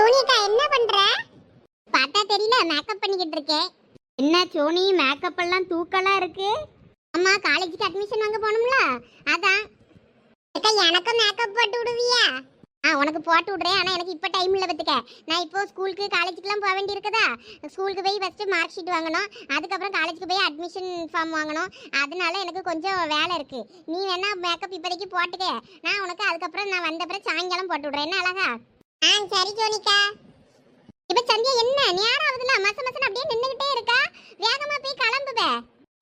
சோனியக்கா என்ன பண்ற? பார்த்தா தெரியல மேக்கப் பண்ணிக்கிட்டு இருக்கேன் என்ன சோனி மேக்கப் எல்லாம் தூக்கலா இருக்கு? அம்மா காலேஜுக்கு அட்மிஷன் வாங்க போகணும்ல? அதான். அக்கா எனக்கும் மேக்கப் போட்டு விடுவியா? ஆ உனக்கு போட்டு விடுறேன் ஆனால் எனக்கு இப்போ டைம் இல்லை பார்த்துக்க. நான் இப்போ ஸ்கூலுக்கு காலேஜுக்குலாம் போக வேண்டி இருக்குதா? ஸ்கூலுக்கு போய் ஃபஸ்ட்டு மார்க் ஷீட் வாங்கணும். அதுக்கப்புறம் காலேஜுக்கு போய் அட்மிஷன் ஃபார்ம் வாங்கணும். அதனால எனக்கு கொஞ்சம் வேலை இருக்குது நீ வேணா மேக்கப் இப்போதைக்கு போட்டுக்க. நான் உனக்கு அதுக்கப்புறம் நான் வந்தப்புறம் சாயங்காலம் போட்டு விடுறேன். என்ன அழகா? ஆ சரி ஜோனிகா இப்ப சந்தியா என்ன? நேராவதுல மச மசன் அப்படியே நின்னுகிட்டே இருக்கா? வேகமா போய் கிளம்புவே.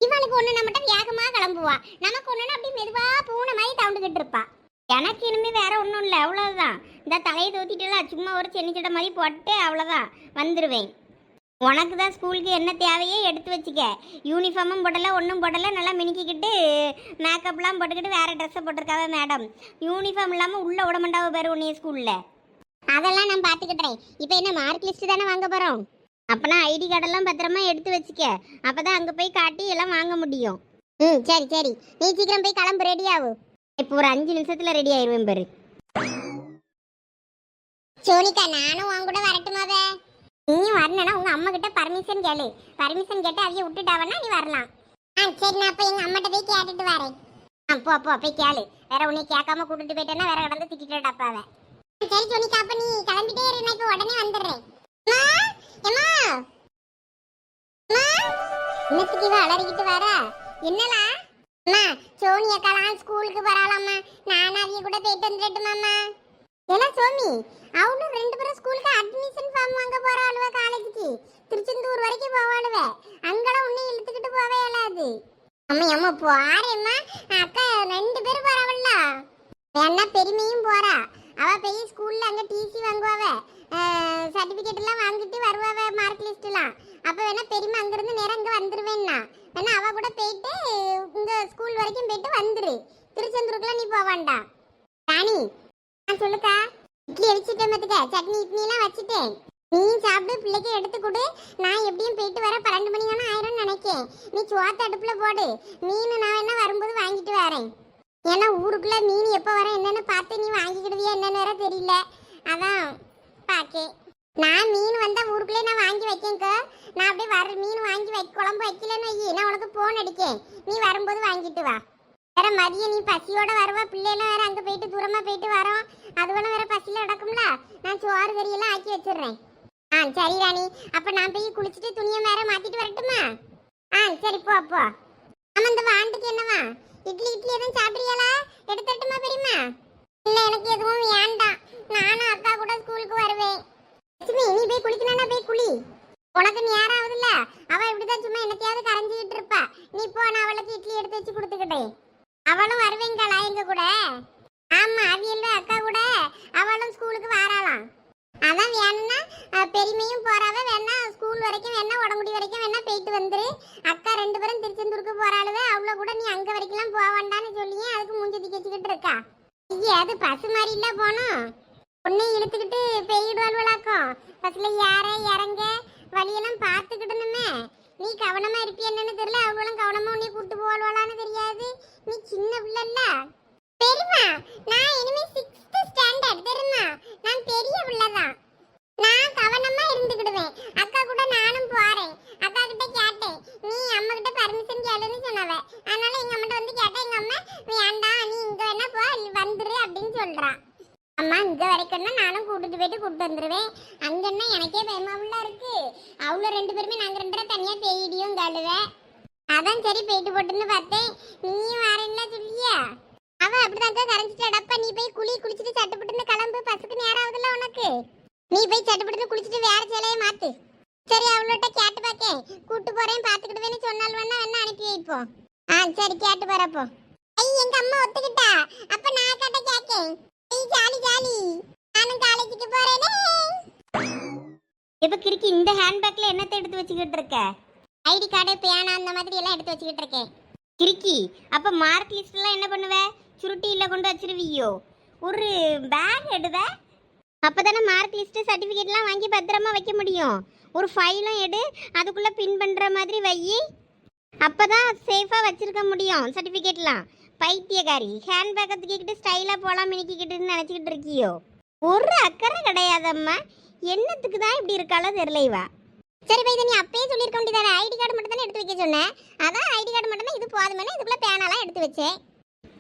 இவளுக்கு ஒண்ணு நம்மகிட்ட வேகமா கிளம்புவா. நமக்கு ஒண்ணுன்னா அப்படியே மெதுவா பூனை மாதிரி தவுண்டுகிட்டு இருப்பா. எனக்கு இனிமே வேற ஒன்றும் இல்லை அவ்வளோதான் இந்த தலையை தூத்திட்டுலாம் சும்மா ஒரு சென்னி சட்டை மாதிரி போட்டு அவ்வளோதான் வந்துடுவேன் உனக்கு தான் ஸ்கூலுக்கு என்ன தேவையோ எடுத்து வச்சுக்க. யூனிஃபார்மும் போடலை ஒன்றும் போடலை நல்லா மினுக்கிக்கிட்டு மேக்கப்லாம் போட்டுக்கிட்டு வேறு ட்ரெஸ்ஸை போட்டிருக்காவே மேடம் யூனிஃபார்ம் இல்லாமல் உள்ளே விட மாட்டாவ பேர் உன்னைய ஸ்கூலில். அதெல்லாம் நான் பார்த்துக்கிட்டேன் இப்ப என்ன மார்க் லிஸ்ட் தானே வாங்க போறோம்? அப்போனா ஐடி கார்டெல்லாம் பத்திரமா எடுத்து வச்சுக்க. அப்போ தான் அங்கே போய் காட்டி எல்லாம் வாங்க முடியும். ம் சரி சரி. நீ சீக்கிரம் போய் கிளம்பு ரெடி ஆகு இப்போ ஒரு அஞ்சு நிமிஷத்தில் ரெடி ஆயிடுவேன் பாரு. சோனிகா நானும் உன் கூட வரட்டுமாதே நீ வரணும்னா உங்க அம்மா கிட்ட பர்மிஷன் கேளு. பர்மிஷன் கேட்டு அவைய விட்டுட்டாவன்னா நீ வரலாம். ஆ சரி நான் அப்ப எங்க அம்மாட்ட போய் கேட்டுட்டு வரேன். ஆ போ போ போய் கேளு. வேற உன்னை கேட்காம கூட்டிட்டு போயிட்டேன்னா வேற கடந்து திட்டிட்டு அப்பாவை சரி சோனிகா அப்ப நீ கிளம்பிட்டே இரு. நான் இப்ப உடனே வந்துடுறேன். அம்மா அம்மா? இன்னத்துக்கு இவ அலறிக்கிட்டு வர என்னலா? அம்மா சோனி அக்காலாம் ஸ்கூலுக்கு வராளாம்மா நானும் அவிய கூட போயிட்டு வந்துடட்டுமாம்மா. ஏன்னா சோமி அவனும் ரெண்டு பேரும் ஸ்கூலுக்கு அட்மிஷன் ஃபார்ம் வாங்க போறாளுவ காலேஜுக்கு திருச்செந்தூர் வரைக்கும் போவாளுவ அங்கெல்லாம் உன்னை இழுத்துக்கிட்டு போவே இயலாது. அம்மா அம்மா போறேம்மா. அக்கா ரெண்டு பேரும் போறாவல்ல. வேணா பெருமையும் போறா. அவ போய் ஸ்கூல்ல அங்க டிசி வாங்குவாவ. சர்டிபிகேட் எல்லாம் வாங்கிட்டு வருவாவ மார்க் லிஸ்ட்லாம் அப்ப வேணா பெரியமா அங்க இருந்து நேரம் அங்க வந்துருவேன்னா. வேணா அவ கூட போயிட்டு இங்க ஸ்கூல் வரைக்கும் போயிட்டு வந்துரு. திருச்செந்தூருக்குலாம் நீ போவாண்டா ராணி நான் சொல்லுக்கா. இட்லி அடிச்சுட்டேன் பார்த்துக்க சட்னி இட்லி எல்லாம் வச்சுட்டேன். நீ சாப்பிட்டு பிள்ளைக்கு எடுத்து கொடு. நான் எப்படியும் போயிட்டு வர பன்னெண்டு மணி ஆனா ஆயிரம்னு நினைக்கேன். நீ சோத்த அடுப்புல போடு. மீன் நான் என்ன வரும்போது வாங்கிட்டு வரேன். ஏன்னா ஊருக்குள்ள மீன் எப்போ வர என்னன்னு பார்த்து நீ வாங்கிக்கிடுவியா என்னன்னு வேற தெரியல. அதான் பாக்கே. நான் மீன் வந்தா ஊருக்குள்ளே நான் வாங்கி வைக்கேங்க நான் அப்படியே வர மீன் வாங்கி வை குழம்பு வைக்கலன்னு வை நான் உனக்கு போன் அடிக்கேன். நீ வரும்போது வாங்கிட்டு வா. வேற மதியம் நீ பசியோட வருவா பிள்ளைலாம் வேற அங்கே போயிட்டு தூரமாக போயிட்டு வரோம். அதுவெல்லாம் வேற பசியில் நடக்கும்ல நான் சோறு கறியெல்லாம் ஆக்கி வச்சிடுறேன். ஆ சரி ராணி. அப்போ நான் போய் குளிச்சுட்டு துணியை வேற மாற்றிட்டு வரட்டுமா? ஆ சரி போ அப்போ ஆமா இந்த வாண்டுக்கு என்னவா? இட்லி இட்லி எதுவும் சாப்பிட்றீங்களா? எடுத்துட்டுமா பெரியம்மா? இல்லை எனக்கு எதுவும் வேண்டாம். நானும் அக்கா கூட ஸ்கூலுக்கு வருவேன். லட்சுமி நீ போய் குளிக்கணும்னா போய் குளி. உனக்கு நேரம் ஆகுதுல்ல அவ இப்படிதான் சும்மா என்னத்தையாவது கரைஞ்சிக்கிட்டு இருப்பா. நீ போ நான் அவளுக்கு இட்லி எடுத்து வச்சு கொடுத்துக்கிட்டேன். அவளும் வருவேங்களா எங்க கூட? ஆமா அவியல் அக்கா கூட. அவளும் ஸ்கூலுக்கு வாராளாம். அதான் வேணும்னா பெருமையும் பெரியமையும் போறாவ. வேணா ஸ்கூல் வரைக்கும் வேணா உடம்புடி வரைக்கும் வேணா போயிட்டு வந்துரு. அக்கா ரெண்டு பேரும் திருச்செந்தூருக்கு போறாளுவே அவ்வளோ கூட நீ அங்க வரைக்கும்லாம் போக வேண்டாம்னு சொல்லியே அதுக்கு மூஞ்சி திக்கச்சிக்கிட்டு இருக்கா? ஐயே அது பசு மாதிரி இல்ல போனோம் பொண்ணை இழுத்துக்கிட்டு பெய்யிடுவாள்வளாக்கும் பஸ்ல ஏற இறங்க வழியெல்லாம் பார்த்துக்கிடணுமே. நீ கவனமா இருப்பிய என்னன்னு தெரியல. அவளும் கவனமா உன்னை கூட்டு போவாளான்னு தெரியாது. நீ சின்ன பிள்ளைல்ல. பெரியமா நான் இனிமே சிக்ஸ்த் ஸ்டாண்டர்ட் தெரியுமா? நான் பெரிய பிள்ளைதான். நான் கவனமா இருந்துக்கிடுவேன். அக்கா கூட நானும் போறேன். அக்கா கிட்ட கேட்டேன். நீ அம்மா கிட்ட பர்மிஷன் கேளுன்னு சொன்னவ. அதனால எங்க அம்மா வந்து கேட்டேன். எங்க அம்மா வேண்டாம் நீ இங்க வேணா போ. நீ வந்துரு அப்படின்னு சொல்றா. அம்மா இங்க வரைக்கும்னா நானும் கூட்டிட்டு போயிட்டு கூட்டு வந்துருவேன். அங்கன்னா எனக்கே பயமாவுல இருக்கு. அவ்வளோ ரெண்டு பேருமே நாங்க ரெண்டு பேரும் தனியா தேடியும் கழுவேன் அதான் சரி போயிட்டு போட்டுன்னு பார்த்தேன். நீயும் வரேன்னா சொல்லியா? அவ கரைஞ்சிட்டு அடப்பா நீ போய் குளி குளிச்சுட்டு சட்டுப்பட்டுன்னு கிளம்பு பஸ்ஸுக்கு நேரம் ஆகுதுல்ல உனக்கு நீ போய் சட்டுப்பட்டுன்னு குளிச்சுட்டு வேற சேலையை மாத்து. சரி அவளோட்ட கேட்டு பார்க்கேன் கூட்டு போறேன் பாத்துக்கிட்டுவேன்னு சொன்னால் வேணா வேணா அனுப்பி வைப்போம் ஆ சரி கேட்டு போறப்போ ஐய் எங்க அம்மா ஒத்துக்கிட்டா? அப்ப நான் அக்காட்ட கேக்கேன். ஐய் ஜாலி ஜாலி. நானும் காலேஜுக்கு போறேனே. இப்போ கிறுக்கி இந்த ஹேண்ட்பேக்கில் என்னத்தை எடுத்து வச்சுக்கிட்டு இருக்க? ஐடி கார்டு பேனா அந்த மாதிரி எல்லாம் எடுத்து வச்சுக்கிட்டு இருக்கேன். கிறுக்கி அப்போ மார்க் லிஸ்ட்லாம் என்ன பண்ணுவ? சுருட்டியில் கொண்டு வச்சிருவியோ? ஒரு பேக் எடுவ? அப்போ தானே மார்க் லிஸ்ட்டு சர்டிஃபிகேட்லாம் வாங்கி பத்திரமா வைக்க முடியும். ஒரு ஃபைலும் எடு அதுக்குள்ளே பின் பண்ணுற மாதிரி வை. அப்போ தான் சேஃபாக வச்சுருக்க முடியும் சர்டிஃபிகேட்லாம் பைத்தியக்காரி ஹேண்ட் பேக்கை தூக்கிக்கிட்டு ஸ்டைலாக போகலாம் மினிக்கிக்கிட்டுன்னு நினச்சிக்கிட்டு இருக்கியோ? ஒரு அக்கறை கிடையாதம்மா. என்னத்துக்கு தான் இப்படி இருக்காளோ தெரியல இவா. சரி பை நீ அப்பயே சொல்லியிருக்க வேண்டியதானே? ஐடி கார்டு மட்டும் தானே எடுத்து வைக்க சொன்னேன் அதான் ஐடி கார்டு மட்டும் தான் இது போதுமே இதுக்குள்ளே பேனாலாம் எடுத்து வச்சேன்.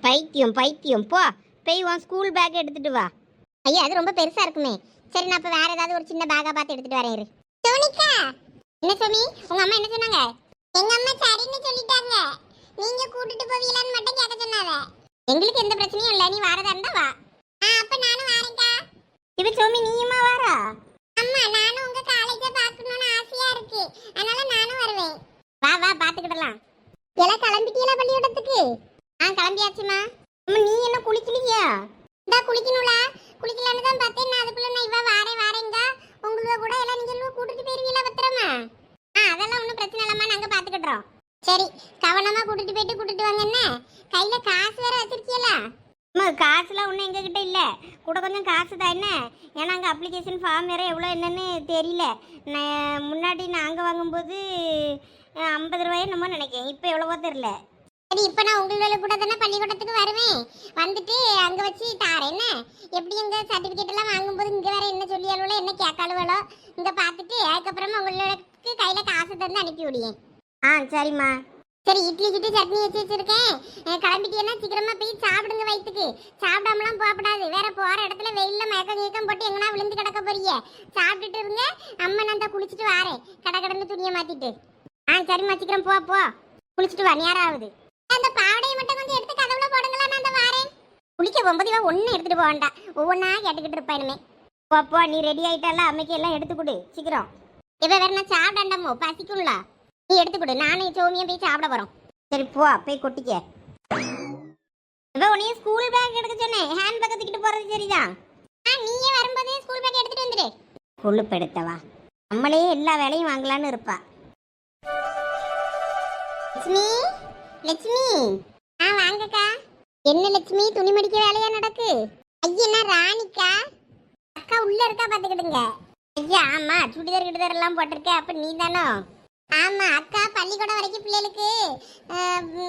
பைத்தியம் பைத்தியம் போ. போய் உன் ஸ்கூல் பேக் எடுத்துகிட்டு வா. ஐயா அது ரொம்ப பெருசா இருக்குமே. சரி நான் அப்ப வேற ஏதாவது ஒரு சின்ன பேக்கா பார்த்து எடுத்துட்டு வரேன் இரு. சோனிகா என்ன சோமி? உங்க அம்மா என்ன சொன்னாங்க? எங்க அம்மா சரின்னு சொல்லிட்டாங்க. நீங்க கூட்டிட்டு போவீங்களான்னு மட்டும் கேட்க சொன்னாங்க. எங்களுக்கு எந்த பிரச்சனையும் இல்ல. நீ வாரதா இருந்தா வா. ஆ அப்ப நானும் வரேன்க்கா. இவ சோமி நீயுமா வாரா? அம்மா நானும் உங்க காலேஜ பார்க்கணும்னு ஆசையா இருக்கு. அதனால நானும் வருவேன். வா வா பாத்துக்கிடலாம் எல்லாம் கிளம்பிட்டீங்களா பள்ளிக்கூடத்துக்கு? ஆ கிளம்பியாச்சுமா. அம்மா நீ என்ன குளிக்கலையா? இந்தா குளிக்கணும்லா. குளிக்கலன்னு தான் பார்த்தேன். நான் அதுக்குள்ள நான் இவ வாரே வாரேங்க. உங்களுக்கு கூட எல்லாம் நீங்க கூட்டிட்டு போயிருவீங்களா பத்திரமா? ஆ அதெல்லாம் ஒன்றும் பிரச்சனை இல்லாம நாங்க பாத்துக்கிட்டோம் சரி கவனமா கூட்டிட்டு போயிட்டு கூட்டிட்டு வாங்க. என்ன? கையில காசு வேற வச்சிருக்கீங்களா அம்மா காசுலாம் ஒன்றும் எங்ககிட்ட இல்லை. கூட கொஞ்சம் காசு தான் என்ன? ஏன்னா அங்கே அப்ளிகேஷன் ஃபார்ம் வேறு எவ்வளோ என்னன்னு தெரியல. நான் முன்னாடி நாங்கள் வாங்கும்போது ஐம்பது ரூபாயோ நம்ம நினைக்கிறேன். இப்போ எவ்வளவோ தெரில சரி இப்போ நான் உங்களோட கூட தானே பள்ளிக்கூடத்துக்கு வருவேன். வந்துட்டு அங்க வச்சு தாரேன் என்ன? எப்படி எங்க சர்டிபிகேட் எல்லாம் வாங்கும்போது இங்க வேற என்ன சொல்லி அலுவலோ என்ன கேட்காலுவலோ இங்க பார்த்துட்டு அதுக்கப்புறமா உங்களுக்கு கையில காசு தந்து அனுப்பி விடியேன் ஆ சரிம்மா. சரி இட்லி கிட்டு சட்னி வச்சு வச்சிருக்கேன். கிளம்பிட்டீங்கன்னா சீக்கிரமா போய் சாப்பிடுங்க வயிற்றுக்கு சாப்பிடாமலாம் போகக்கூடாது. வேற போற இடத்துல வெயில்ல மயக்கம் கீக்கம் போட்டு எங்கனா விழுந்து கிடக்க போறீங்க. சாப்பிட்டுட்டு இருங்க. அம்மா நான் தான் குளிச்சுட்டு வாரேன். கடை கடந்து துணியை மாத்திட்டு. ஆ சரிம்மா சீக்கிரம் போ போ. குளிச்சுட்டு வா நேரம் ஆகுது. அந்த பாவடையை மட்டும் கொஞ்சம் எடுத்து கதவுல போடுங்களா நான் அந்த வாரேன். குளிக்க போகும்போது இவன் ஒன்றும் எடுத்துட்டு போக வேண்டாம் ஒவ்வொன்றா கேட்டுக்கிட்டு இருப்பா இனிமே. போ நீ ரெடி ஆயிட்டால அம்மைக்கு எல்லாம் எடுத்து கொடு சீக்கிரம். இவ வேற நான் சாப்பிடாண்டாமோ பசிக்கும்ல. நீ எடுத்து கொடு நானும் சோமியும் போய் சாப்பிட போறோம். சரி போ போய் கொட்டிக்க. இவ உனையும் ஸ்கூல் பேக் எடுக்க சொன்னேன் ஹேண்ட் பேக் தூக்கிட்டு போறது சரிதான் ஆ நீயே வரும்போதே ஸ்கூல் பேக் எடுத்துட்டு வந்துடு. கொழுப்பெடுத்தவா நம்மளே எல்லா வேலையும் வாங்கலான்னு இருப்பா. லட்சுமி? லட்சுமி. ஆ வாங்கக்கா. என்ன லட்சுமி துணி மடிக்க வேலையா நடக்கு? ஐயா ராணிக்கா. அக்கா உள்ள இருக்கா பாத்துக்கிடுங்க. ஐயா ஆமா சுடிதார் கிடிதார் எல்லாம் போட்டிருக்க அப்ப நீ தானோ ஆமா அக்கா பள்ளிக்கூடம் வரைக்கும் பிள்ளைகளுக்கு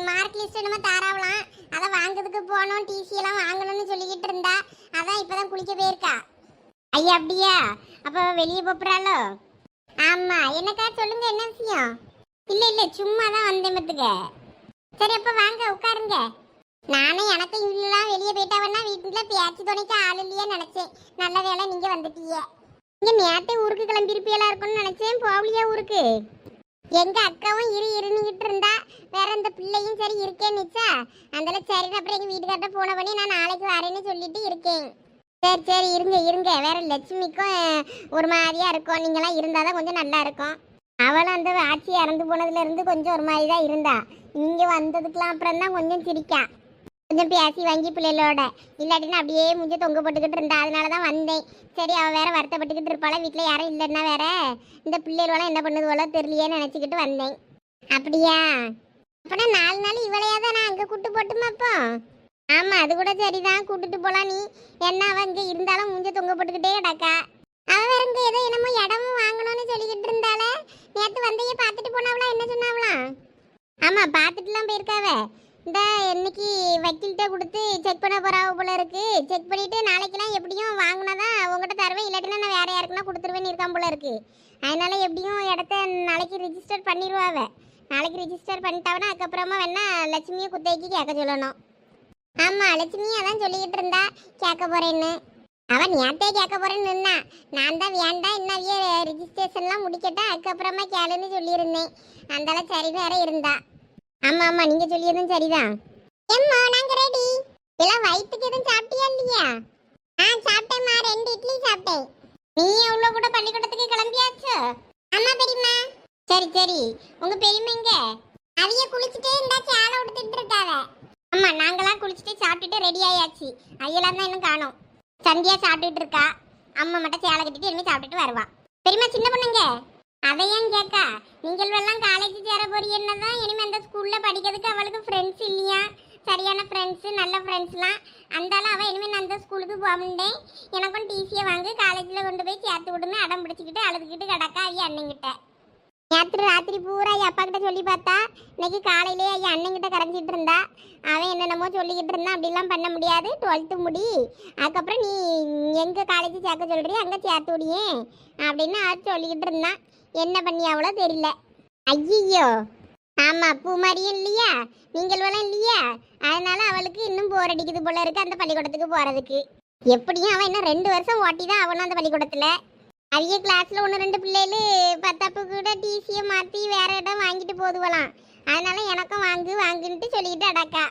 மார்க் லிஸ்ட் நம்ம தாராவலாம். அதை வாங்குறதுக்கு போனோம் டிசி எல்லாம் வாங்கணும்னு சொல்லிக்கிட்டு இருந்தா அதான் இப்பதான் குளிக்க போயிருக்கா. ஐயா அப்படியா? அப்ப வெளியே போப்புறாளோ? ஆமா என்னக்கா சொல்லுங்க என்ன விஷயம்? இல்ல இல்ல சும்மா தான் வந்தேன் பத்துக்க. சரி அப்ப வாங்க உட்காருங்க. நானும் எனக்கு இவ்வளோலாம் வெளியே போயிட்டவன்னா வீட்டுல பேச்சு துணைக்கு ஆள் இல்லையே நினைச்சேன். நல்ல வேலை நீங்க வந்துட்டீங்க. நீங்க நேரத்தை ஊருக்கு கிளம்பியிருப்பியலா இருக்கும்னு நினைச்சேன். போகலையா ஊருக்கு? எங்க அக்காவும் இரு இருந்துகிட்டு இருந்தா. வேற இந்த பிள்ளையும் சரி இருக்கேன்னு நிச்சா. அதில் சரி அப்புறம் எங்க வீட்டுக்கார்ட்ட போன பண்ணி நான் நாளைக்கு வரேன்னு சொல்லிட்டு இருக்கேன். சரி சரி இருங்க இருங்க. வேற லட்சுமிக்கும் ஒரு மாதிரியா இருக்கும். நீங்களாம் இருந்தால் தான் கொஞ்சம் நல்லா இருக்கும். அவளும் அந்த ஆட்சி இறந்து போனதுல இருந்து கொஞ்சம் ஒரு மாதிரி தான் இருந்தா. இங்கே வந்ததுக்கெலாம் அப்புறம் தான் கொஞ்சம் சிரிக்கா. கொஞ்சம் பேசி வாங்கி பிள்ளைகளோட. இல்லாட்டினா அப்படியே முஞ்ச தொங்க போட்டுக்கிட்டு இருந்தா. அதனால தான் வந்தேன். சரி அவள் வேற வருத்தப்பட்டுக்கிட்டு இருப்பாள? வீட்டில் யாரும் இல்லைன்னா வேற? இந்த பிள்ளைகளோட என்ன பண்ணது போல தெரியலையேன்னு நினச்சிக்கிட்டு வந்தேன். அப்படியா? அப்போனா நாலு நாள் இவளையா தான் நான் அங்கே கூட்டு போட்டுமா அப்போ? ஆமாம் அது கூட சரிதான். கூட்டிட்டு போகலாம் நீ. என்ன அவன் இங்கே இருந்தாலும் முஞ்ச தொங்க போட்டுக்கிட்டே கிடக்கா. அவ வேற இங்கே ஏதோ என்னமோ இடமும் வாங்கணும்னு சொல்லிக்கிட்டு இருந்தால நேற்று வந்தையே பார்த்துட்டு போனாவளா? என்ன சொன்னாவளாம் ஆமா பார்த்துட்டுலாம் போயிருக்காவ. இந்த இன்னைக்கு வக்கீல்கிட்ட கொடுத்து செக் பண்ண போகிறாவ போல இருக்கு. செக் பண்ணிட்டு நாளைக்கெல்லாம் எப்படியும் வாங்கினாதான் உங்ககிட்ட தருவேன். இல்லாட்டினா நான் வேற யாருக்குன்னா கொடுத்துருவேன்னு இருக்கான் போல இருக்கு. அதனால எப்படியும் இடத்த நாளைக்கு ரிஜிஸ்டர் பண்ணிடுவாவ நாளைக்கு ரிஜிஸ்டர் பண்ணிட்டாவனா அதுக்கப்புறமா வேணா லட்சுமியை குத்தகைக்கு கேட்க சொல்லணும். ஆமா லட்சுமி அதான் சொல்லிக்கிட்டு இருந்தா. கேட்க போறேன்னு. அவன் ஏன்ட்டே கேட்க போறேன்னு நின்னா? நான் தான் வேண்டாம் இன்னவிய ரிஜிஸ்ட்ரேஷன்லாம் முடிக்கட்டா அதுக்கப்புறமா கேளுன்னு சொல்லியிருந்தேன். அந்தால சரி வேற இருந்தா. ஆமா ஆமா நீங்க சொல்லியதும் சரிதான். எம்மா நாங்க ரெடி எல்லாம் வயிற்றுக்கு எதுவும் சாப்பிட்டியா இல்லையா? ஆ சாப்பிட்டேம்மா ரெண்டு இட்லி சாப்பிட்டேன். நீ எவ்வளோ கூட பள்ளிக்கூடத்துக்கு கிளம்பியாச்சு? ஆமா பெரியம்மா. சரி சரி. உங்க பெரியம்மா எங்க? அவிய குளிச்சுட்டு இந்தா சேலை உடுத்துட்டு இருக்காவ. ஆமா நாங்களாம் குளிச்சுட்டு சாப்பிட்டுட்டு ரெடி ஆயாச்சு. ஐயெல்லாம் தான் இன்னும் காணோம். சந்தியா சாப்பிட்டுட்டு இருக்கா? அம்மா மட்டும் சேலை கட்டிட்டு இனிமே சாப்பிட்டுட்டு வருவா. பெரியமா சின்ன பொண்ணுங்க? அதையும் கேட்கா? நீங்கள் எல்லாம் காலேஜ் சேர போறீங்கன்னா தான் இனிமே அந்த ஸ்கூல்ல படிக்கிறதுக்கு அவளுக்கு ஃப்ரெண்ட்ஸ் இல்லையா? சரியான ஃப்ரெண்ட்ஸ் நல்ல ஃப்ரெண்ட்ஸ்லாம் அந்தாலும் அவள் இனிமேல் நான் அந்த ஸ்கூலுக்கு போகமுண்டேன் எனக்கும் டிசியை வாங்கி காலேஜில் கொண்டு போய் சேர்த்து விடுன்னு அடம் பிடிச்சிக்கிட்டு அழுதுகிட்டு கிடக்கா ஐயா அண்ணங்கிட்ட. நேற்று ராத்திரி பூரா என் அப்பா கிட்ட சொல்லி பார்த்தா இன்னைக்கு காலையிலே என் அண்ணன்கிட்ட கரைஞ்சிட்டு இருந்தா. அவன் என்னென்னமோ சொல்லிக்கிட்டு இருந்தான். அப்படிலாம் பண்ண முடியாது. டுவெல்த்து முடி. அதுக்கப்புறம் நீ எங்கே காலேஜ் சேர்க்க சொல்கிறீ அங்கே சேர்த்து விடியே அப்படின்னு அவன் சொல்லிக்கிட்டு இருந்தான். என்ன பண்ணி அவ்வளோ தெரியல. ஐயோ ஆமாம் பூ மாதிரியும் இல்லையா? நீங்களும் இல்லையா? அதனால அவளுக்கு இன்னும் போர் அடிக்குது போல இருக்கு அந்த பள்ளிக்கூடத்துக்கு போகிறதுக்கு எப்படியும் அவன் இன்னும் ரெண்டு வருஷம் ஓட்டி தான் அவனும் அந்த பள்ளிக்கூடத்தில். அவிய கிளாஸ்ல ஒன்று ரெண்டு பிள்ளைகள் பத்தப்பு கூட டிசியை மாற்றி வேற இடம் வாங்கிட்டு போதுவலாம். அதனால எனக்கும் வாங்கு வாங்குன்ட்டு சொல்லிட்டு அடக்கா.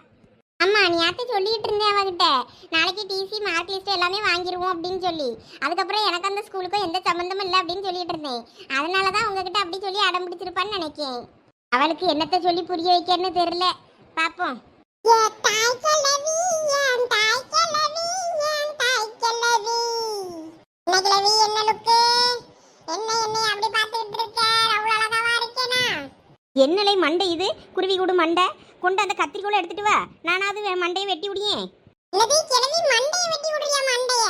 அம்மா நீ யார்ட்ட சொல்லிட்டு இருந்தேன் அவகிட்ட? நாளைக்கு டிசி மார்க் லிஸ்ட் எல்லாமே வாங்கிடுவோம் அப்படின்னு சொல்லி. அதுக்கப்புறம் எனக்கு அந்த ஸ்கூலுக்கும் எந்த சம்மந்தமும் இல்லை அப்படின்னு சொல்லிட்டு இருந்தேன். அதனால தான் உங்ககிட்ட அப்படி சொல்லி அடம் பிடிச்சிருப்பான்னு நினைக்கேன். அவளுக்கு என்னத்தை சொல்லி புரிய வைக்கன்னு தெரியல. பார்ப்போம் கிழவி என்ன லுக்கு என்ன என்ன அப்படி பார்த்துட்டு இருக்க? அவ்வளவு அழகாவா இருக்கேனா? என்னலை மண்டை இது? குருவி கூடு மண்டை. கொண்டு அந்த கத்திரிக்கோலை எடுத்துட்டு வா. நானாவது மண்டையை வெட்டி விடியேன் இல்லடி கிழவி மண்டைய வெட்டி விடுறியா மண்டைய?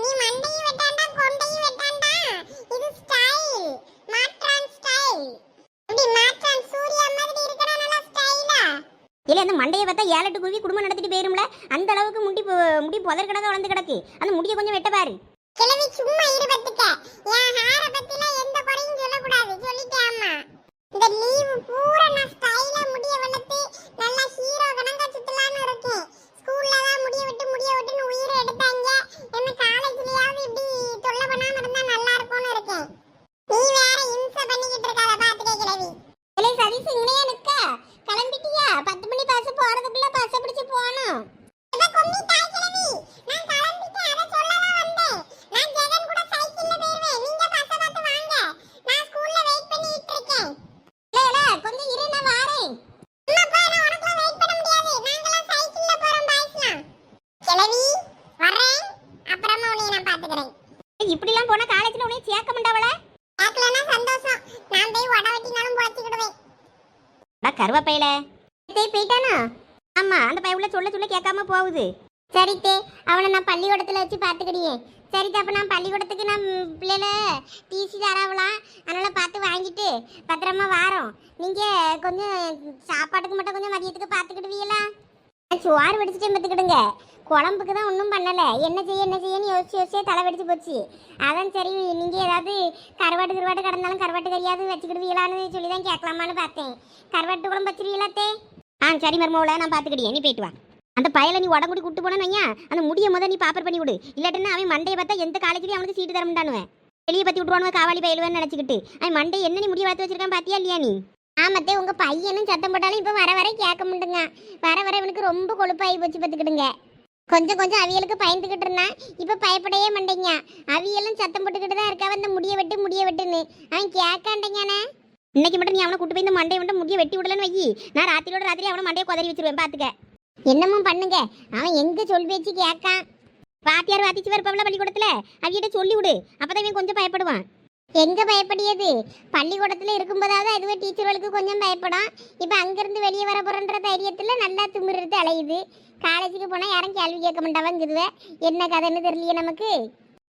நீ மண்டையும் வெட்டாண்டா கொண்டையும் வெட்டாண்டா? இது ஸ்டைல் மாற்றான் ஸ்டைல் இப்படி மாற்றான் சூர்யா மாதிரி இருக்கடா நல்லா ஸ்டைலா இல்லை அந்த மண்டையை பார்த்தா ஏழு எட்டு குருவி குடும்பம் நடத்திட்டு போயிரும்ல? அந்த அளவுக்கு முடி முடி புதர் கிடக்க வளர்ந்து கிடக்கு. அந்த முடியை கொஞ்சம் வெட்ட பாரு. கிழவி சும்மா இருபத்துக்க என் ஹேர பத்திலாம் எந்த குறையும் சொல்லக்கூடாது. சொல்லிட்டேன் அம்மா. இந்த லீவு பூரா நான் ஸ்டைலா முடிய வளர்த்து நல்லா ஹீரோ கணக்கா சுத்தலான்னு இருக்கேன். ஸ்கூல்ல தான் முடிய விட்டு முடிய விட்டுன்னு உயிரை எடுத்தாங்க. என்ன காலேஜ்லயாவது இப்படி தொல்லை பண்ணாம இருந்தா நல்லா இருக்கும்னு இருக்கேன். நீ வேற இம்சை பண்ணிக்கிட்டு இருக்காத பாத்துக்க கிழவி. இல்லை சதீஷ் இங்கேயே நிக்க. கிளம்பிட்டியா? பத்து மணி பஸ் போறதுக்குள்ள பஸ் பிடிச்சு போகணும். நான் கிளம்பிட்டேன் அதை சொல்லலாம் நான் ஜெகன் கூட சைக்கிள்ல போயிருவேன் நீங்க பஸ்ஸ பார்த்து வாங்க நான் ஸ்கூல்ல வெயிட் பண்ணிட்டு இருக்கேன் இல்ல இல்ல கொஞ்சம் இரு நான் வாரேன் அம்மா பா நான் உனக்கு வெயிட் பண்ண முடியாது நாங்கலாம் சைக்கிள்ல போறோம் பாய்ஸ்லாம் கிளவி வரேன் அப்புறமா உன்னை நான் பாத்துக்கிறேன் இப்படிலாம் போனால் காலேஜில் உன்னை சேர்க்க மாட்டாவல கேட்கலன்னா சந்தோஷம். நான் போய் உட வெட்டினாலும் போச்சுக்கிடுவேன் நான் கருவாப்பையில. போயிட்டானா? ஆமாம் அந்த பையன் உள்ள சொல்ல சொல்ல கேட்காம போகுது. சரித்தே அவனை நான் பள்ளிக்கூடத்தில் வச்சு பார்த்துக்கிடியே சரித்தே அப்போ நான் பள்ளிக்கூடத்துக்கு நான் பிள்ளைல டிசி தராவலாம் அதனால் பார்த்து வாங்கிட்டு பத்திரமா வாரோம். நீங்கள் கொஞ்சம் சாப்பாட்டுக்கு மட்டும் கொஞ்சம் மதியத்துக்கு பார்த்துக்கிடுவீங்களா? சோறு வெடிச்சிட்டே பார்த்துக்கிடுங்க. குழம்புக்கு தான் ஒன்றும் பண்ணலை. என்ன செய்ய என்ன செய்யன்னு யோசிச்சு யோசிச்சே தலை வெடிச்சு போச்சு. அதான் சரி நீங்கள் ஏதாவது கருவாட்டு கருவாட்டு கிடந்தாலும் கருவாட்டு கறியாவது வச்சுக்கிடுவீங்களான்னு சொல்லி தான் கேட்கலாமான்னு பார்த்தேன். கருவாட்டு குழம்பு வச்சிருவீங்களாத்தே ஆ சரி மருமவளை நான் பார்த்துக்கிடியே நீ போயிட்டு வா. அந்த பயலை நீ உடம்புடி கூட்டு போனா ஐயா அந்த முடிய முத நீ பாப்பர் பண்ணி விடு. இல்லாட்டினா அவன் மண்டையை பார்த்தா எந்த காலேஜ்லேயும் அவனுக்கு சீட்டு தரமாட்டானுவேன் வெளியே பற்றி விட்டுருவானுவ காவாலி பயிலுவேன்னு நினச்சிக்கிட்டு. அவன் மண்டை என்ன நீ முடிய பார்த்து வச்சிருக்கான் பார்த்தியா இல்லையா நீ? ஆமத்தே உங்க பையனும் சத்தம் போட்டாலும் இப்ப வர வர கேட்க முடியுங்க வர வர இவனுக்கு ரொம்ப கொழுப்பாகி போச்சு பார்த்துக்கிடுங்க. கொஞ்சம் கொஞ்சம் அவியலுக்கு பயந்துக்கிட்டு இருந்தான். இப்போ பயப்படவே மாட்டேங்க. அவியலும் சத்தம் போட்டுக்கிட்டு தான் இருக்கா இந்த முடிய வெட்டு முடிய வெட்டுன்னு. அவன் கேட்காண்டேங்கானே இன்னைக்கு மட்டும் நீ அவனை கூட்டு போய் இந்த மண்டையை மட்டும் முடிய வெட்டி விடலன்னு வை நான் ராத்திரியோட ராத்திரி அவனை மண்டையை குதறி வச்சிருவேன் பார்த்துக்க என்னமோ பண்ணுங்க. அவன் எங்க சொல் பேச்சு கேட்கான். வாத்தியார் வாத்திச்சு வேறு பவள பள்ளிக்கூடத்தில் அவியிட்ட சொல்லி விடு அப்போதான் இவன் கொஞ்சம் பயப்படுவான். எங்க பயப்படியது? பள்ளிக்கூடத்துல இருக்கும்போதாவது அதுவே டீச்சர்களுக்கு கொஞ்சம் பயப்படும். இப்ப அங்கிருந்து வெளியே வர போறன்ற தைரியத்துல நல்லா திமிர்றது அலையுது. காலேஜுக்கு போனா யாரும் கேள்வி கேட்க மாட்டாவங்குதுவே. என்ன கதைன்னு தெரியலையே நமக்கு?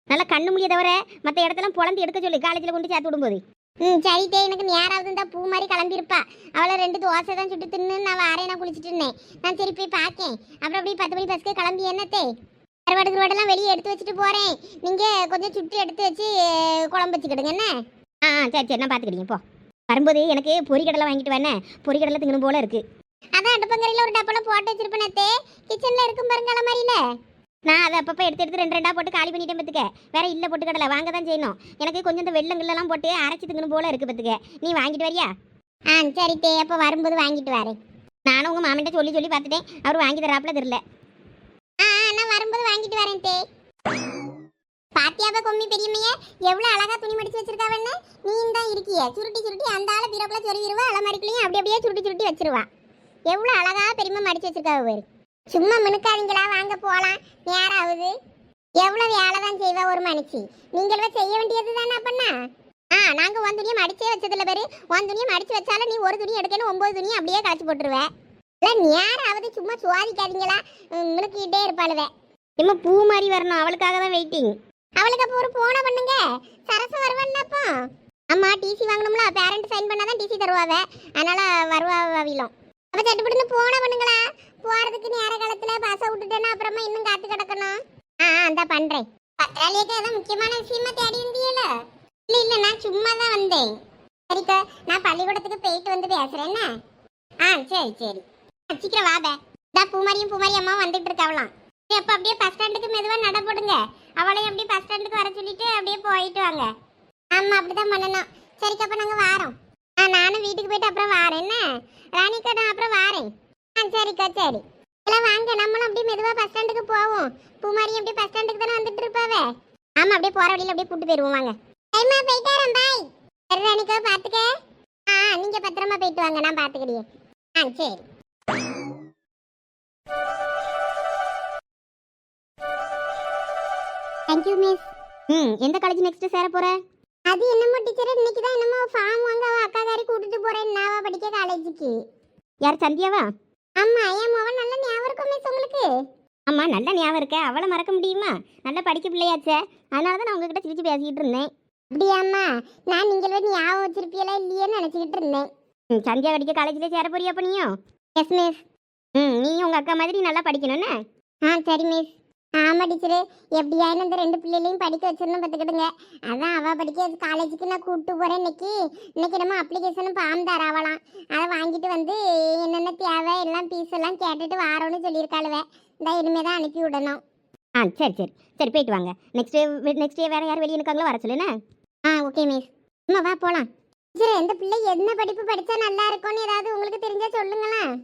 நல்லா கண்ணு முடிய தவிர மற்ற இடத்துல பொழந்து எடுக்க சொல்லி. காலேஜில் கொண்டு சேர்த்து விடும்போது. ம் சரிட்டே எனக்கு நேராவது இருந்தா பூ மாதிரி கிளம்பியிருப்பா. அவளை ரெண்டு தோசை தான் சுட்டு தின்னு நான் வாரேன் நான் குளிச்சுட்டு இருந்தேன். நான் சரி போய் பார்க்கேன் அப்புறம் அப்படியே பத்து மணி பஸ்க்கு கிளம்பி என்னத்தே? கருவாடு கருவாடெல்லாம் வெளியே எடுத்து வச்சுட்டு போறேன். நீங்க கொஞ்சம் சுட்டு எடுத்து வச்சு குழம்பு வச்சுக்கிடுங்க என்ன? ஆ சரி சரி நான் பார்த்துக்கிட்டீங்க போ. வரும்போது எனக்கு பொரிக்கடலை வாங்கிட்டு வேணே பொரிக்கடலை திங்கணும் போல இருக்கு. அதான் அடுப்பங்கரையில் ஒரு டப்பால போட்டு வச்சிருப்பேனத்தே கிச்சன்ல இருக்கும் பாருங்க அலமாரியில நான் அதை அப்பப்போ எடுத்து எடுத்து ரெண்டு ரெண்டா போட்டு காலி பண்ணிட்டேன் பத்துக்க. வேற இல்லை போட்டு கடலை வாங்க தான் செய்யணும். எனக்கு கொஞ்சம் இந்த வெள்ளங்கள்லாம் போட்டு அரைச்சி திங்கணும் போல இருக்கு பத்துக்க. நீ வாங்கிட்டு வரியா? ஆ சரி தே. அப்போ வரும்போது வாங்கிட்டு வரேன். நானும் உங்கள் மாமிட்ட சொல்லி சொல்லி பார்த்துட்டேன் அவர் வாங்கி தராப்புல தெரியல. ஆ ஆ, நான் வரும்போது வாங்கிட்டு வரேன் தே. பாத்தியாப்ப கொம்மி பெரியம்மைய எவ்வளவு அழகா துணி மடிச்சு வச்சிருக்காவன்னு நீ தான் இருக்கிய. சுருட்டி சுருட்டி அந்த ஆள பீரோக்குள்ள சொருவிடுவா அலமாரிக்குள்ளேயும் அப்படி அப்படியே சுருட்டி சுருட்டி வச்சிருவா. எவ்வளவு அழகா பெரியம்மா மடிச்சு வச்சிருக்காவ பாரு. சும்மா மினுக்காதீங்களா வாங்க போலாம். நேரம் ஆகுது எவ்வளவு வேலை தான் செய்வா ஒரு மனுஷி. நீங்களே செய்ய வேண்டியது தானே அப்பண்ணா ஆ நாங்கள் உன் துணியை மடிச்சே வச்சதில்ல பேர். உன் துணியை மடிச்சு வச்சாலும் நீ ஒரு துணி எடுக்கணும் ஒம்பது துணியை அப்படியே கழிச்சு போட்டுருவேன் இல்ல சும்மா சுவாதிக்காதீங்களா? முழுக்கிட்டே இருப்பாளுவே. இம்மா பூ மாதிரி வரணும். அவளுக்காக தான் வெயிட்டிங் அவளுக்கு அப்போ ஒரு போனை பண்ணுங்க. சரசு வருவான்னப்போ அம்மா டிசி வாங்கணும்ல? பேரண்ட் சைன் பண்ணாதான் டிசி தருவாவ. அதனால வருவா அவிலும் அப்ப சட்டுப்பட்டு போன பண்ணுங்களா? போறதுக்கு நேர காலத்துல பஸ்ஸை விட்டுட்டேன்னா அப்புறமா இன்னும் காத்து கிடக்கணும். ஆ ஆ, அந்த பண்றேன். பத்திராளியக்கு ஏதோ முக்கியமான விஷயமா தேடி இருந்தீங்கள இல்ல இல்ல நான் சும்மா தான் வந்தேன். சரிக்கா நான் பள்ளிக்கூடத்துக்கு போயிட்டு வந்து பேசுறேன் ஆ சரி சரி. சீக்கிரம் வாத இதா பூமாரியும் பூமாரி அம்மா வந்துட்டு இருக்காவலாம் அப்ப அப்படியே பஸ் ஸ்டாண்டுக்கு மெதுவா நட போடுங்க. அவளையும் அப்படியே பஸ் ஸ்டாண்டுக்கு வர சொல்லிட்டு அப்படியே போயிட்டு வாங்க. ஆமா அப்படிதான் பண்ணணும். சரிக்கா அப்ப நாங்க வாரோம். ஆ நானும் வீட்டுக்கு போயிட்டு அப்புறம் வாரேன். என்ன? ராணிக்கா நான் அப்புறம் வாரேன். ஆ சரிக்கா சரி. எல்லாம் வாங்க. நம்மளும் அப்படியே மெதுவா பஸ் ஸ்டாண்டுக்கு போவோம். பூமாரி அப்படியே பஸ் ஸ்டாண்டுக்கு தானே வந்துட்டு இருப்பாவே? ஆமா அப்படியே போற வழியில அப்படியே கூட்டு போயிருவோம். வாங்க. போயிட்டு வரேன் பாய் சரி ராணிக்கா பாத்துக்க. ஆ நீங்க பத்திரமா போயிட்டு வாங்க. நான் பாத்துக்கிடியே ஆ சரி. தேங்க்யூ மிஸ் ம் எந்த காலேஜ் நெக்ஸ்ட் சேர போற? அது என்னமோ டீச்சர் இன்னைக்கு தான் என்னமோ ஃபார்ம் வாங்க அவ அக்காக்காரி கூட்டிட்டு போறேன் நாவா படிக்க காலேஜுக்கு யார் சந்தியாவா? ஆமா என் மகன் நல்ல ஞாபகம் இருக்கும் மிஸ் உங்களுக்கு? ஆமா நல்ல ஞாபகம் இருக்க அவளை மறக்க முடியுமா? நல்ல படிக்க பிள்ளையாச்சே. அதனால தான் நான் உங்ககிட்ட சிரிச்சு பேசிக்கிட்டு இருந்தேன். அப்படியாம்மா நான் நீங்கள் வந்து ஞாபகம் வச்சிருப்பீங்களா இல்லையேன்னு நினைச்சுக்கிட்டு இருந்தேன். ம், சந்தியா படிக்க காலேஜில் சேர போறியா அப்ப நீயும்? எஸ் மிஸ் ம் நீயும் உங்க அக்கா மாதிரி நல்லா படிக்கணும்னு? ஆ சரி மிஸ் ஆமா டீச்சரு எப்படியாயிலும் இந்த ரெண்டு பிள்ளைகளையும் படிக்க வச்சிடணும் பார்த்துக்கிடுங்க. அதான் அவ படிக்க காலேஜுக்கு நான் கூப்பிட்டு போறேன் இன்னைக்கு. இன்னைக்கு நம்ம அப்ளிகேஷனும் ஃபார்ம் தராவலாம் அதை வாங்கிட்டு வந்து என்னென்ன தேவை எல்லாம் ஃபீஸ் எல்லாம் கேட்டுட்டு வாரோன்னு சொல்லியிருக்காளுவே. இந்த இனிமே தான் அனுப்பி விடணும். ஆ சரி சரி. சரி போயிட்டு வாங்க. நெக்ஸ்ட் டே நெக்ஸ்ட் டே வேற யார் வெளியே இருக்காங்களோ வர சொல்லுண்ணே. ஆ ஓகே மிஸ் அம்மா வா போலாம். சரி எந்த பிள்ளை என்ன படிப்பு படிச்சா நல்லா இருக்கும்னு ஏதாவது உங்களுக்கு தெரிஞ்சா சொல்லுங்களேன்.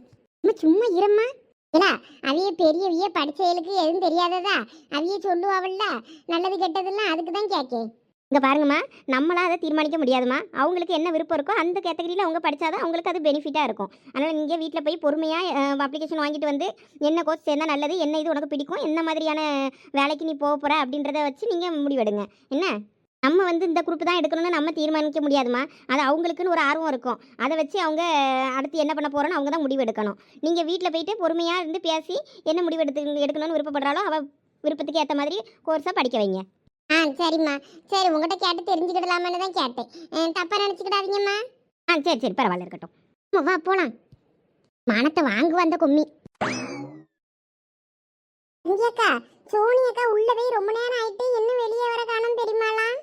அம்மா சும்மா இரும்மா. ஏன்னா அவிய பெரியவிய படிச்சவளுக்கு எதுவும் தெரியாததா? அவிய சொல்லுவாவல்ல நல்லது கெட்டதெல்லாம் அதுக்கு தான் கேட்கேன் இங்கே பாருங்கம்மா நம்மளால் அதை தீர்மானிக்க முடியாதும்மா. அவங்களுக்கு என்ன விருப்பம் இருக்கோ அந்த கேட்டகரியில் அவங்க படித்தாதான் அவங்களுக்கு அது பெனிஃபிட்டாக இருக்கும். அதனால் நீங்கள் வீட்டில் போய் பொறுமையாக அப்ளிகேஷன் வாங்கிட்டு வந்து என்ன கோர்ஸ் சேர்ந்தால் நல்லது என்ன இது உனக்கு பிடிக்கும் என்ன மாதிரியான வேலைக்கு நீ போக போகிற அப்படின்றத வச்சு நீங்கள் முடிவெடுங்க. என்ன? நம்ம வந்து இந்த குரூப் தான் எடுக்கணும்னு நம்ம தீர்மானிக்க முடியாதுமா அது அவங்களுக்குன்னு ஒரு ஆர்வம் இருக்கும். அதை வச்சு அவங்க அடுத்து என்ன பண்ண போகிறோன்னு அவங்க தான் முடிவு எடுக்கணும். நீங்கள் வீட்டில் போயிட்டு பொறுமையாக இருந்து பேசி என்ன முடிவு எடுத்து எடுக்கணும்னு விருப்பப்படுறாளோ அவள் விருப்பத்துக்கு ஏற்ற மாதிரி கோர்ஸாக படிக்க வைங்க. ஆ சரிம்மா. சரி உங்ககிட்ட கேட்டு தெரிஞ்சுக்கிடலாமான்னு தான் கேட்டேன். அஹ், தப்பா நினச்சிக்கிடாதீங்கம்மா. ஆ சரி சரி பரவாயில்ல இருக்கட்டும். வா போலாம். மானத்தை வாங்கு வந்த கும்மி. இங்கேக்கா சோனி அக்கா உள்ள போய் ரொம்ப நேரம் ஆயிட்டு இன்னும் வெளியே வர காணும் தெரியுமாலாம்?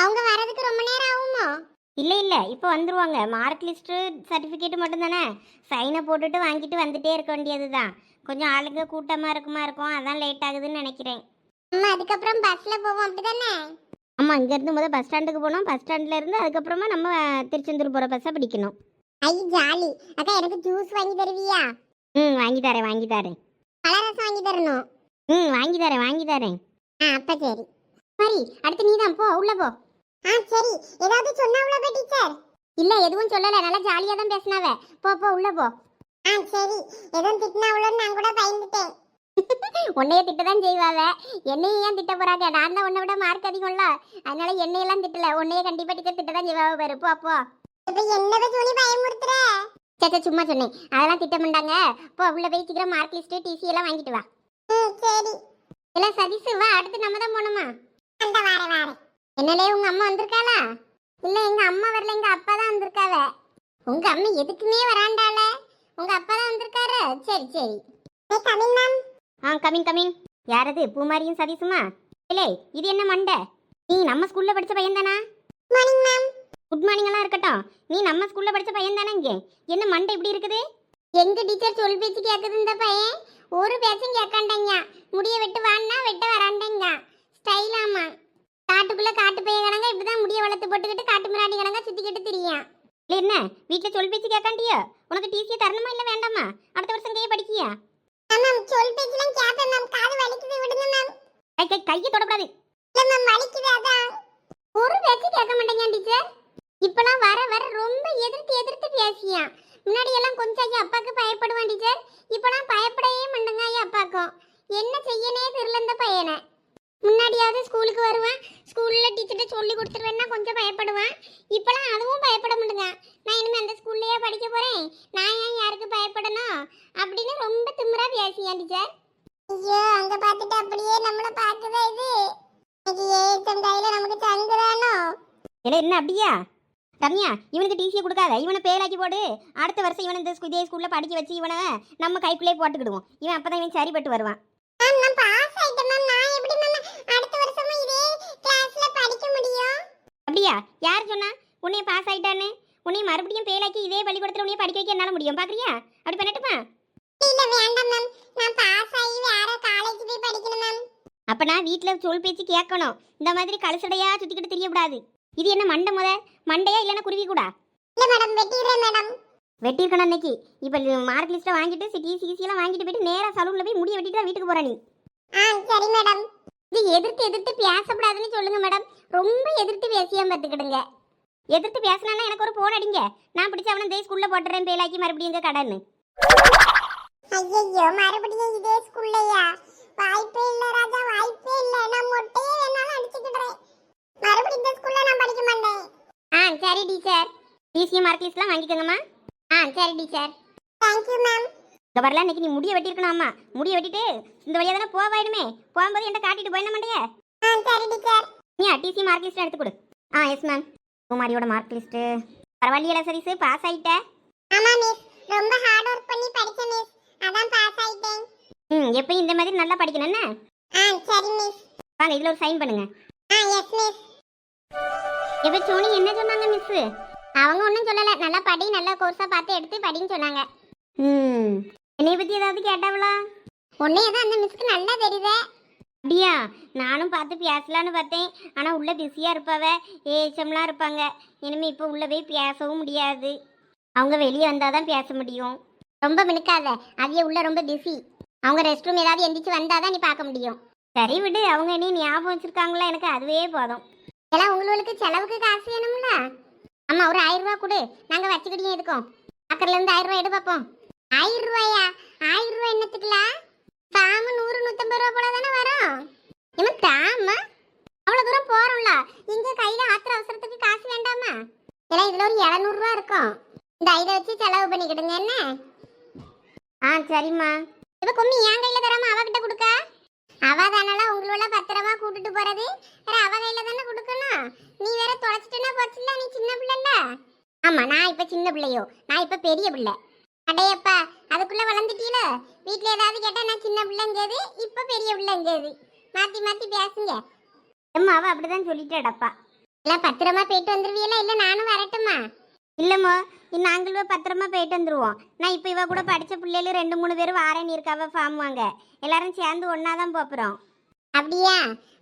அவங்க வரதுக்கு ரொம்ப நேரம் ஆகுமோ? இல்லை இல்லை. இப்போ வந்துருவாங்க. மார்க் லிஸ்ட்டு சர்டிஃபிகேட் மட்டும்தானே? சைனை போட்டுட்டு வாங்கிட்டு வந்துட்டே இருக்க வேண்டியது தான் கொஞ்சம் ஆளுங்க கூட்டமாக இருக்குமா இருக்கும். அதான் லேட் ஆகுதுன்னு நினைக்கிறேன். அம்மா அதுக்கப்புறம் பஸ்ல போவோம். அப்படிதானே? ஆமாம் இங்கேருந்து முதல் பஸ் ஸ்டாண்டுக்கு போனோம் பஸ் ஸ்டாண்டில் இருந்து அதுக்கப்புறமா நம்ம திருச்செந்தூர் போகிற பஸ்ஸை பிடிக்கணும். ஐ ஜாலி. அக்கா எனக்கு ஜூஸ் வாங்கி தருவியா? ம் வாங்கி தரேன் வாங்கி தரேன். பழரசம் வாங்கி தரணும். ம் வாங்கி தரேன் வாங்கி தரேன். ஆ அப்ப சரி. சரி அடுத்து நீ தான் போ. உள்ள போ. ஆ சரி. ஏதாவது சொன்னாவளா டீச்சர்? இல்ல எதுவும் சொல்லல. நல்லா ஜாலியா தான் பேசினாவ. போ போ உள்ள போ. ஆ சரி. எதுவும் திட்டினாவளோன்னு நான் கூட பயந்துட்டேன். உன்னைய திட்ட தான் செய்வாவ. என்னையும் ஏன் திட்ட போறாங்க நான் தான் உன்னை விட மார்க் அதிகம்ல. அதனால என்னையெல்லாம் திட்டல. உன்னைய கண்டிப்பா டீச்சர் திட்ட தான் செய்வாவ பாரு. போ போ. இப்ப என்னத சொல்லி பயமுறுத்துற? சேச்சா சும்மா சொன்னேன். அதெல்லாம் திட்ட மாட்டாங்க. போ உள்ள போய் சீக்கிரம் மார்க் லிஸ்ட் டிசி எல்லாம் வாங்கிட்டு வா. சரி. இல்ல சதீஷ் வா. அடுத்து நம்ம தான் போகணுமா அந்த வார வார. என்னலே உங்க அம்மா வந்திருக்காளா? இல்ல எங்க அம்மா வரல எங்க அப்பா தான் வந்திருக்காவ. உங்க அம்மா எதுக்குமே வராண்டால உங்க அப்பா தான் வந்திருக்காரு. சரி சரி. Coming ma'am. ஆ கமிங் கமிங் யாரது? பூமாரியும் சதீஷுமா? இல்லை இது என்ன மண்டை? நீ நம்ம ஸ்கூலில் படித்த பையன் தானா மார்னிங் மேம் குட் மார்னிங் எல்லாம் இருக்கட்டும். நீ நம்ம ஸ்கூலில் படித்த பையன் தானே இங்கே? என்ன மண்டை இப்படி இருக்குது? எங்க டீச்சர் சொல் பேச்சு கேக்குது இந்த பையன்? ஒரு பேச்சும் கேட்காண்டாங்க. முடிய வெட்டு வான்னா வெட்ட வராண்டாங்க. ஸ்டைலாமா காட்டுக்குள்ள காட்டு பையன் கணங்க இப்படிதான் முடிய வளர்த்து போட்டுக்கிட்டு காட்டு முன்னாடி கணங்க சுத்திக்கிட்டு திரியான். இல்லை என்ன? வீட்டில் சொல் பேச்சு கேட்காண்டியோ? உனக்கு டிசியை தரணுமா இல்லை வேண்டாமா? அடுத்த வருஷம் கையை படிக்கியா? மேம் சொல் பேச்சுலாம் கேட்பேன் மேம் காது வலிக்குது விடுங்க மேம் கை கை கையை தொடக்கூடாது. இல்ல மேம் வலிக்குது அதான். ஒரு பேச்சு கேட்க மாட்டேங்க டீச்சர். இப்பலாம் வர வர ரொம்ப எதிர்த்து எதிர்த்து பேசியான். முன்னாடி எல்லாம் கொஞ்சம் ஐயா அப்பாவுக்கு பயப்படுவான் டீச்சர். இப்பலாம் பயப்படவே மாட்டேங்க ஐயா அப்பாக்கும். என்ன செய்யனே தெரியல இந்த பையனை. முன்னாடியாவது ஸ்கூலுக்கு வருவான் ஸ்கூல்ல டீச்சர்கிட்ட சொல்லி கொடுத்துருவேன்னா கொஞ்சம் பயப்படுவான். இப்பலாம் அதுவும் பயப்பட மாட்டேங்க. நான் இனிமே அந்த ஸ்கூல்லயே படிக்க போறேன். நான் ஏன் யாருக்கு பயப்படணும்? அப்படின்னு ரொம்ப திமிரா பேசியான் டீச்சர் ஐயோ அங்க பார்த்துட்டு அப்படியே நம்மள பாக்குதா இது? கையில நமக்கு சங்குதானோ இல்லை என்ன அப்படியா? ரம்யா இவனுக்கு டிசியை கொடுக்காத. இவனை பேலாக்கி போடு. அடுத்த வருஷம் இவனை இந்த இதே ஸ்கூல்ல படிக்க வச்சு இவனை நம்ம கைக்குள்ளே போட்டுக்கிடுவோம். இவன் அப்பதான் இவன் சரிப்பட்டு வருவான் மேம் நான் பாஸ் ஆயிட்டேன் மேம் நான் எப்படி மேம் அடுத்த வருஷமும் இதே கிளாஸ்ல படிக்க முடியும் அப்படியா? யார் சொன்னா? உன்னைய பாஸ் ஆயிட்டான்னு. உன்னை மறுபடியும் பேலாக்கி இதே பள்ளிக்கூடத்துல உன்னைய படிக்க வைக்க என்னால முடியும். பாக்குறியா? அப்படி பண்ணட்டுமா? இல்ல வேண்டாம் மேம் நான் பாஸ் ஆகி வேற காலேஜ் போய் படிக்கணும் மேம் அப்ப நான் வீட்டில் சொல் பேச்சு கேட்கணும். இந்த மாதிரி கலசடையா சுத்திக்கிட்டு தெரியக்கூடாது. இது என்ன மண்டை முத? மண்டையா இல்லைன்னா குருவி கூடா? இல்ல மேடம் வெட்டிடுறேன் மேடம் வெட்டியிருக்கணும் அன்னைக்கு. இப்போ மார்க் லிஸ்ட்டை வாங்கிட்டு சிட்டி சிசியெல்லாம் வாங்கிட்டு போயிட்டு நேராக சலூனில் போய் முடிய வெட்டிட்டு வீட்டுக்கு போற நீ. ஆ சரி மேடம் இது எதிர்த்து எதிர்த்து பேசக்கூடாதுன்னு சொல்லுங்க மேடம். ரொம்ப எதிர்த்து பேசியாம பார்த்துக்கிடுங்க எதிர்த்து பேசினா எனக்கு ஒரு போன் அடிங்க. நான் பிடிச்ச அவனை இந்த ஸ்கூல்ல போட்டுறேன் பேலாக்கி மறுபடியும் எங்க கடன்னு. ஐயோ மறுபடியும் இதே ஸ்கூல்லையா வாய்ப்பே இல்ல ராஜா வாய்ப்பே இல்ல. நான் மொட்டையே வேணாலும் அடிச்சுக்கிடுறேன். மறுபடியும் இந்த ஸ்கூல்ல நான் படிக்க மாட்டேன். ஆ சரி டீச்சர். டிசி மார்க் லிஸ்ட்லாம் வாங்கிக்கோங்கம்மா. ஆ சரி டீச்சர். தேங்க்யூ மேம் இந்த வரலாம் இன்னைக்கு நீ முடிய வெட்டியிருக்கணும் அம்மா முடிய வெட்டிட்டு இந்த வழியாக தானே போவாயிடுமே. போகும்போது என்கிட்ட காட்டிட்டு போயிட டீச்சர். நீ டிசி மார்க் லிஸ்ட் எடுத்து கொடு. ஆ எஸ் மேம் குமாரியோட மார்க் லிஸ்ட்டு பரவாயில்லையில சரிசு பாஸ் ஆயிட்ட. ஆமா மிஸ் ரொம்ப ஹார்ட் ஒர்க் பண்ணி படிச்சேன் மிஸ் அதான் பாஸ் ஆயிட்டேன். ம் எப்பயும் இந்த மாதிரி நல்லா படிக்கணும் என்ன? ஆ சரி மிஸ் வாங்க இதில் ஒரு சைன் பண்ணுங்க. ஆ எஸ் மிஸ் எப்போ சோனி என்ன சொன்னாங்க மிஸ்ஸு அவங்க ஒன்றும் சொல்லலை. நல்லா படி நல்ல கோர்ஸாக பார்த்து எடுத்து படின்னு சொன்னாங்க. ம். என்னைய பற்றி ஏதாவது கேட்டாவளா? உன்னைய தான் அந்த மிஸ்க்கு நல்லா தெரியுதே. அப்படியா? நானும் பார்த்து பேசலான்னு பார்த்தேன். ஆனால் உள்ள பிஸியாக இருப்பாவ? ஏச்சம்லாம் இருப்பாங்க. இனிமேல் இப்போ உள்ள போய் பேசவும் முடியாது. அவங்க வெளியே வந்தால் தான் பேச முடியும். ரொம்ப மினுக்காத. அவிய உள்ள ரொம்ப பிஸி அவங்க ரெஸ்ட் ரூம் ஏதாவது எந்திரிச்சு வந்தாதான் நீ பார்க்க முடியும். சரி விடு. அவங்க இனி ஞாபகம் வச்சிருக்காங்களா? எனக்கு அதுவே போதும். எல்லாம் உங்களுக்கு செலவுக்கு காசு வேணும்ல? அம்மா ஒரு ஆயிரம் ரூபா கொடு. நாங்க வச்சுக்கிட்டே இருக்கோம். அக்கறையில இருந்து ஆயிரம் ரூபாய் எடு பார்ப்போம் ஆயிரம் ரூபாயா? ஆயிரம் ரூபாய் என்னத்துக்குலாம் தாம நூறு நூத்தம்பது ரூபா போல தானே வரும்? இவன் தாம அவ்வளோ தூரம் போகிறோம்ல இங்க கையில் ஆத்திர அவசரத்துக்கு காசு வேண்டாமா? ஏன்னா இதில் ஒரு எழுநூறு இருக்கும். இந்த இதை வச்சு செலவு பண்ணிக்கிடுங்க என்ன? ஆ சரிம்மா. இப்ப கும்மி என் கையில் தராம அவகிட்ட கொடுக்க? அவ தானால உங்களோட பத்திரமா கூட்டிட்டு போறது? வேற அவ கையில தானே கொடுக்கணும். நீ வேற தொலைச்சிட்டுனா போச்சுல்ல நீ சின்ன பிள்ளைல ஆமா நான் இப்ப சின்ன பிள்ளையோ? நான் இப்ப பெரிய பிள்ளை. அடையப்பா அதுக்குள்ள வளர்ந்துட்டீல? வீட்ல ஏதாவது கேட்டா நான் சின்ன பிள்ளைங்கிறது இப்ப பெரிய பிள்ளைங்கிறது மாத்தி மாத்தி பேசுங்க. அம்மா அவ அப்படிதான் சொல்லிட்டாடப்பா. எல்லாம் பத்திரமா போயிட்டு வந்துருவீங்களா இல்ல நானும் வரட்டுமா? இல்லைம்மா நாங்களும் பத்திரமா போயிட்டு வந்துருவோம். நான் இப்போ இவ கூட படித்த பிள்ளைகள் ரெண்டு மூணு பேர் வாரேன்னு இருக்காவ ஃபார்ம் வாங்க. எல்லாரும் சேர்ந்து ஒன்றா தான் போகிறோம் அப்படியா?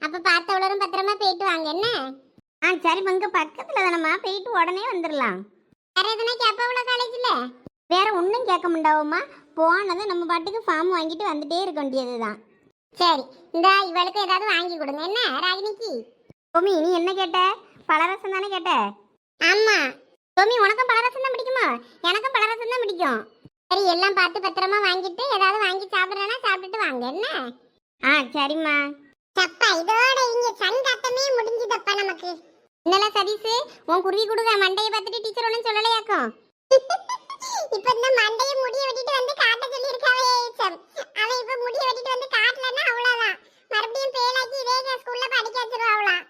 அப்ப பார்த்தவளரும் பத்திரமா போயிட்டு வாங்க என்ன? ஆ சரி இங்கே பக்கத்தில் தானம்மா போயிட்டு உடனே வந்துடலாம் வேற எதுனா கேப்பாவளா காலேஜ்ல வேற ஒன்றும் கேட்க முடியாவும்மா போனதும் நம்ம பாட்டுக்கு ஃபார்ம் வாங்கிட்டு வந்துட்டே இருக்க வேண்டியது தான் சரி இந்த இவளுக்கு ஏதாவது வாங்கி கொடுங்க. என்ன ராகினிக்கு? கோமி நீ என்ன கேட்ட? பழரசம் தானே கேட்ட? ஆமா. டோமி உனக்கும் பழரசம் தான் பிடிக்குமா? எனக்கும் பழரசம் தான் பிடிக்கும். சரி எல்லாம் பார்த்து பத்திரமா வாங்கிட்டு ஏதாவது வாங்கி சாப்பிட்றேன்னா சாப்பிட்டுட்டு வாங்க. என்ன? ஆ சரிம்மா. சப்பா இதோட இங்க முடிஞ்சு முடிஞ்சுதப்பா நமக்கு. என்னல சதீஷு? உன் குருவி கொடுங்க மண்டையை பார்த்துட்டு டீச்சர் ஒன்றும் சொல்லலையாக்கும்? இப்ப இந்த மண்டைய முடிய வெட்டிட்டு வந்து காட்ட சொல்லி இருக்காவே ஏச்சம். அவன் இப்ப முடிய வெட்டிட்டு வந்து காட்டலன்னா அவ்வளவுதான். மறுபடியும் பேலாக்கி இதே ஸ்கூல்ல படிக்க வச்சிருவாங்களாம்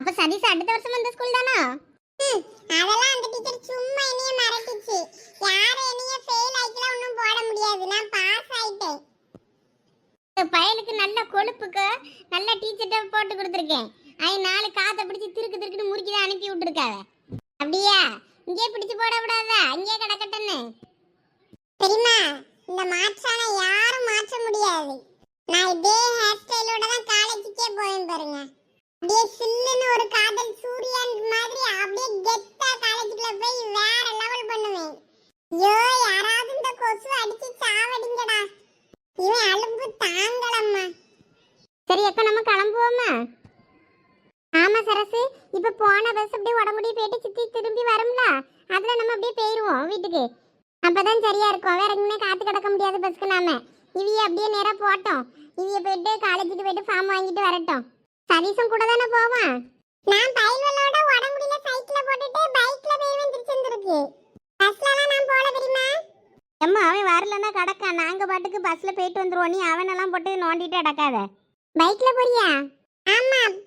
அப்ப சதீஷ் அடுத்த வருஷம் இந்த ஸ்கூல் தானா? அதெல்லாம் அந்த டீச்சர் சும்மா என்னைய மிரட்டிச்சு. யார என்னைய ஃபெயில் ஆக்கிலாம் ஒன்றும் போட முடியாது. நான் பாஸ் ஆயிட்டேன். பையனுக்கு பயலுக்கு நல்ல கொழுப்புக்கு நல்ல டீச்சர்ட்ட போட்டு கொடுத்துருக்கேன். அது நாலு காத்தை பிடிச்சி திருக்கு திருக்குன்னு முறுக்கி தான் அனுப்பி விட்டுருக்காவே. அப்படியா? இங்கே பிடிச்சு போட விடாதா அங்கேயே கிடக்கட்டுன்னு. தெரியுமா இந்த மாற்றால யாரும் மாற்ற முடியாது. நான் இதே ஹேர் ஸ்டைலோட தான் காலேஜுக்கே போவேன் பாருங்க. அப்படியே சில்லுன்னு ஒரு காதல் சூரியன் மாதிரி அப்படியே கெத்தா காலேஜுக்குள்ள போய் வேற லெவல் பண்ணுவேன். ஐயோ யாராவது இந்த கொசு அடிச்சு சாவடிங்கடா. இவன் அலும்பு தாங்கலம்மா. சரி அக்கா நம்ம கிளம்புவோமா? ஆமா சரசு இப்ப போன பஸ் அப்படியே உடம்புடி போயிட்டு சுத்தி திரும்பி வரும்ல? அதுல நம்ம அப்படியே போயிருவோம் வீட்டுக்கு. அப்பதான் சரியா இருக்கும். வேற எங்கேயுமே காத்து கிடக்க முடியாது பஸ்க்கு நாம. இவிய அப்படியே நேரா போட்டோம் இவிய போயிட்டு காலேஜுக்கு போயிட்டு ஃபார்ம் வாங்கிட்டு வரட்டும். சதீஷும் கூட தானே போவான்? நான் பைல்வலோட உடம்புடியில சைக்கிள போட்டுட்டு பைக்ல போய் திருச்செந்தூருக்கு. பஸ்லலாம் நான் போல தெரியுமா? அம்மா அவன் வரலன்னா கடக்கா நாங்க பாட்டுக்கு பஸ்ல போயிட்டு வந்துருவோம். நீ அவனெல்லாம் போட்டு நோண்டிட்டு அடக்காத பைக்ல போறியா?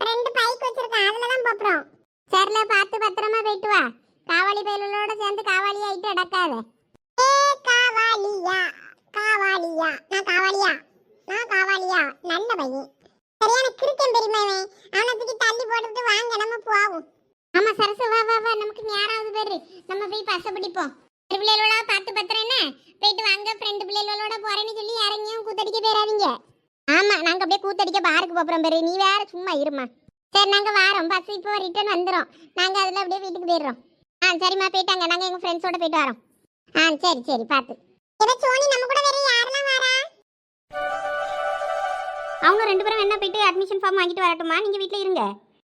ரெண்டு பைக் வச்சிருக்கேன். அதுல தான் போறோம் சரில பார்த்து பத்திரமா போயிட்டு வா. காவாலி பயலோட சேர்ந்து காவாலி ஆயிட்டு அடக்காத ஏ காவாலியா? காவாலியா? நான் காவாலியா? நான் காவாலியா? நல்ல பையன். சரியான கிறுக்கன் பெரியமாவே அவனை தூக்கி தள்ளி போட்டுட்டு வாங்க நம்ம போவோம். ஆமா சரசு வா வா வா. நமக்கு நேராவது பேரு? நம்ம போய் பச பிடிப்போம். பிள்ளைகளோட பார்த்து பத்திரம் என்ன? போயிட்டு வாங்க ஃப்ரெண்டு பிள்ளைகளோட போறேன்னு சொல்லி இறங்கியும் கூத்தடிக்க போயிடாதீங்க ஆமா நாங்க அப்படியே கூத்தடிக்க பாருக்கு போறோம் பேரு. நீ வேற சும்மா இருமா. சரி நாங்க வாரோம். பஸ் இப்போ ரிட்டர்ன் வந்துடும் நாங்க அதுல அப்படியே வீட்டுக்கு போயிடுறோம். ஆ சரிம்மா போயிட்டாங்க. நாங்க எங்க ஃப்ரெண்ட்ஸோட போயிட்டு வரோம். ஆ சரி சரி பார்த்து இவ சோனி நம்ம கூட வேற யாரெல்லாம் வரா? அவங்க ரெண்டு பேரும் என்ன போயிட்டு அட்மிஷன் ஃபார்ம் வாங்கிட்டு வரட்டுமா? நீங்க வீட்ல இருங்க.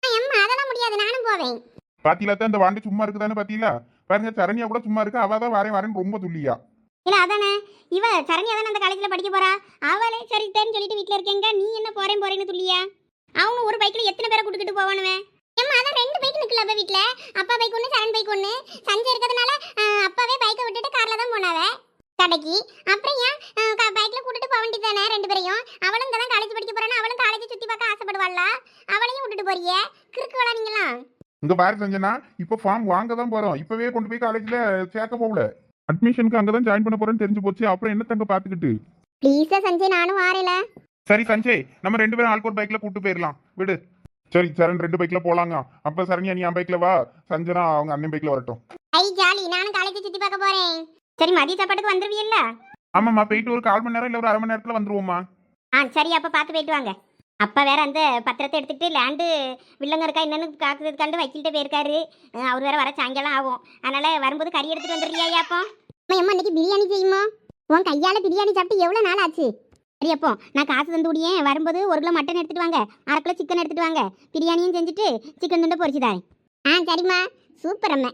அம்மா அதெல்லாம் முடியாது. நானும் போவேன். பாத்தீங்களா தான் இந்த வாண்டு சும்மா இருக்குதானே பாத்தீங்களா? பாருங்க சரண்யா கூட சும்மா இருக்கு? அவ தான் வரேன் வரேன் ரொம்ப துல்லியா இல்லை அதானே இவ சரண்யா தானே அந்த காலேஜில் படிக்க போறா? அவளே சரி தேன்னு சொல்லிட்டு வீட்டில் இருக்கேங்க நீ என்ன போறேன் போறேன்னு துள்ளியா? அவனு ஒரு பைக்கில் எத்தனை பேரை கொடுத்துட்டு போவானுவேன் ஏம்மா அதான் ரெண்டு பைக் நிக்கல அப்போ வீட்டில் அப்பா பைக் ஒன்று சரண் பைக் ஒன்று சஞ்சய் இருக்கிறதுனால அப்பாவே பைக்கை விட்டுட்டு காரில் தான் போனாவே. கடைக்கு. அப்புறம் ஏன் பைக்ல கூட்டிட்டு போக வேண்டியதானே ரெண்டு பேரையும்? அவளும் இங்க தான் காலேஜ் படிக்க போறான்னு அவளும் காலேஜ் சுற்றி பார்க்க ஆசைப்படுவாள்ல அவளையும் விட்டுட்டு போறியே? கிறுக்கு வேளா நீங்களாம் இங்க பாரு சஞ்சனா இப்போ ஃபார்ம் வாங்க தான் போறோம். இப்பவே கொண்டு போய் காலேஜ்ல சேர்க்க போகல. அட்மிஷனுக்கு அங்கதான் ஜாயின் பண்ண போறேன்னு தெரிஞ்சு போச்சு. அப்புறம் என்ன தங்க பாத்துக்கிட்டு ப்ளீஸா சஞ்சய் நானும் வாரேல. சரி சஞ்சய் நம்ம ரெண்டு பேரும் ஆல்கோட் பைக்ல கூட்டு போயிடலாம் விடு. சரி சரண் ரெண்டு பைக்ல போலாங்க. அப்ப சரண்யா நீ என் பைக்ல வா. சஞ்சனா அவங்க அண்ணன் பைக்ல வரட்டும். ஐ ஜாலி. நானும் காலேஜ் சுத்தி பார்க்க போறேன். சரி மதிய சாப்பாட்டுக்கு வந்துருவியல்ல? ஆமாம்மா போயிட்டு ஒரு கால் மணி நேரம் இல்ல ஒரு அரை மணி நேரத்துல வந்துருவோமா ஆ சரி அப்ப பார்த்து போயிட்டு வாங்க. அப்பா வேற அந்த பத்திரத்தை எடுத்துட்டு லேண்டு வில்லங்க இருக்கா என்னன்னு காக்குறதுக்காண்டு வக்கீல்கிட்ட போயிருக்காரு. அவர் வேற வர சாயங்காலம் ஆகும். அதனால வரும்போது கறி எடுத்துட்டு வந்துடுறியா அப்போ? அம்மா அம்மா இன்னைக்கு பிரியாணி செய்யுமா? உன் கையால பிரியாணி சாப்பிட்டு எவ்வளவு நாள் ஆச்சு சரி அப்போ நான் காசு தந்து விடியேன் வரும்போது ஒரு கிலோ மட்டன் எடுத்துட்டு வாங்க. அரை கிலோ சிக்கன் எடுத்துட்டு வாங்க. பிரியாணியும் செஞ்சுட்டு சிக்கன் துண்டை பொரிச்சு தரேன் ஆ சரிம்மா. சூப்பர் அம்மா.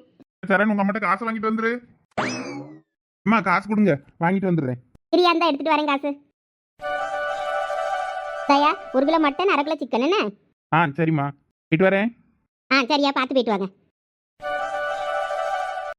சரண் உங்க அம்மாட்ட காசு வாங்கிட்டு வந்துரு. அம்மா காசு கொடுங்க. வாங்கிட்டு வந்துடுறேன். பிரியா இருந்தா எடுத்துட்டு வரேன் காசு. தயா ஒரு கிலோ மட்டன் அரை கிலோ சிக்கன் என்ன? ஆ சரிம்மா. போயிட்டு வரேன். ஆ சரியா பார்த்து போயிட்டு வாங்க.